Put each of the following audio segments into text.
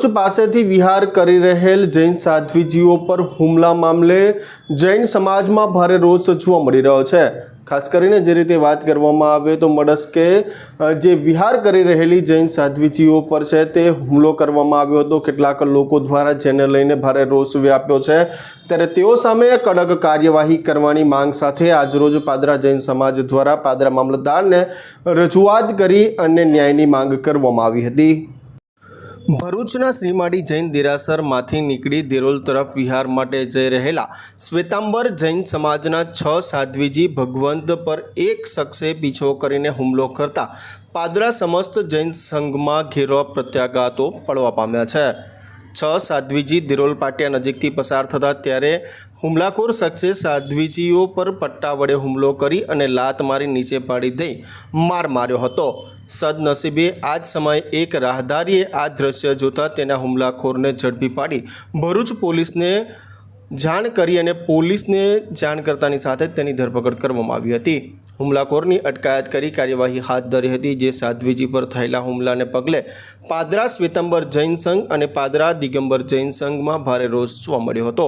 ભરૂચ પાસેથી વિહાર કરી રહેલ જૈન સાધ્વીજીઓ પર હુમલા મામલે જૈન સમાજમાં ભારે રોષ જોવા મળી રહ્યો છે. ખાસ કરીને જે રીતે વાત કરવામાં આવે તો મડસ્કે જે વિહાર કરી રહેલી જૈન સાધ્વીજીઓ પર છે તે હુમલો કરવામાં આવ્યો હતો. કેટલાક લોકો દ્વારા જેને લઈને ભારે રોષ વ્યાપ્યો છે. ત્યારે તેઓ સામે કડક કાર્યવાહી કરવાની માંગ સાથે આજરોજ પાદરા જૈન સમાજ દ્વારા પાદરા મામલતદારને રજૂઆત કરી અને ન્યાયની માંગ કરવામાં આવી હતી. ભરૂચના શ્રીમાળી જૈન દેરાસરમાંથી નીકળી દેરોલ તરફ વિહાર માટે જઈ રહેલા શ્વેતાંબર જૈન સમાજના છ સાધ્વીજી ભગવંત પર એક શખ્સે પીછો કરીને હુમલો કરતા પાદરા સમસ્ત જૈન સંઘમાં ઘેરવા પ્રત્યાઘાતો પડવા પામ્યા છે. છ સાધ્વીજી દિરોલ પાટિયા નજીકથી પસાર થતા ત્યારે હુમલાખોર શખ્સે સાધ્વીજીઓ પર પટ્ટા વડે હુમલો કરી અને લાત મારી નીચે પાડી દઈ માર માર્યો હતો. સદનસીબે આ જ સમયે એક રાહદારીએ આ દ્રશ્ય જોતા તેના હુમલાખોરને ઝડપી પાડી. ભરૂચ પોલીસને જાણ કરી અને પોલીસને જાણ કરતાની સાથે તેની ધરપકડ કરવામાં આવી હતી. હુમલાખોરની અટકાયત કરી કાર્યવાહી હાથ ધરી હતી, જે સાધ્વીજી પર થયેલા હુમલાને પગલે પાદરા શ્વેતંબર જૈન સંઘ અને પાદરા દિગંબર જૈન સંઘમાં ભારે રોષ જોવા મળ્યો હતો.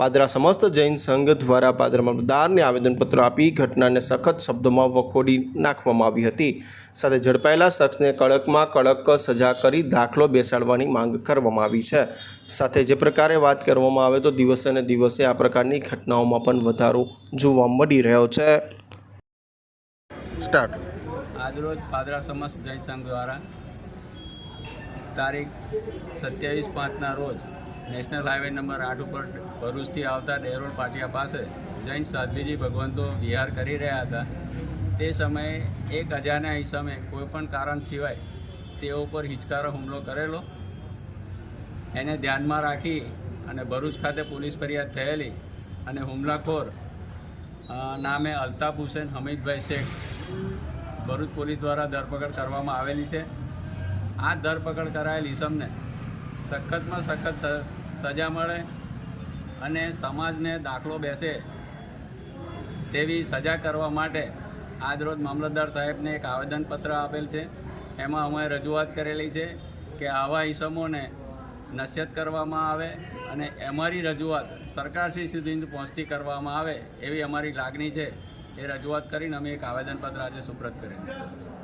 પાદરા સમસ્ત જૈન સંઘ દ્વારા પાદરા મામલતદારને આવેદનપત્ર આપી ઘટનાને સખત શબ્દોમાં વખોડી નાખવામાં આવી હતી. સાથે ઝડપાયેલા શખ્સને કડકમાં કડક સજા કરી દાખલો બેસાડવાની માંગ કરવામાં આવી છે. સાથે જે પ્રકારે વાત કરવામાં આવે તો દિવસે ને દિવસે આ પ્રકારની ઘટનાઓમાં પણ વધારો જોવા મળી રહ્યો છે. સ્ટાર્ટ. આજરોજ પાદરા સમસ્ત જૈન સંઘ દ્વારા તારીખ સત્યાવીસ પાંચના રોજ નેશનલ હાઈવે નંબર આઠ ઉપર ભરૂચથી આવતા ડેરોડ પાટિયા પાસે જૈન સાધ્વીજી ભગવંતો વિહાર કરી રહ્યા હતા. તે સમયે એક અજાણ્યા ઈસમે કોઈપણ કારણ સિવાય તેઓ પર હિચકારો હુમલો કરેલો. એને ધ્યાનમાં રાખી અને ભરૂચ ખાતે પોલીસ ફરિયાદ થયેલી અને હુમલાખોર નામે અલ્તાફ હુસેન હમીદભાઈ શેખ ભરૂચ પોલીસ દ્વારા ધરપકડ કરવામાં આવેલી છે. આ ધરપકડ કરાયેલ ઈસમને સખતમાં સખત સજા મળે અને સમાજને દાખલો બેસે તેવી સજા કરવા માટે આજરોજ મામલતદાર સાહેબને એક આવેદનપત્ર આપેલ છે. એમાં અમે રજૂઆત કરેલી છે કે આવા ઈસમોને નશ્યત કરવામાં આવે અને અમારી રજૂઆત સરકારશ્રી સુધી પહોંચતી કરવામાં આવે એવી અમારી લાગણી છે. એ રજૂઆત કરીને અમે એક આવેદનપત્ર આજે સુપ્રત કરેલ છે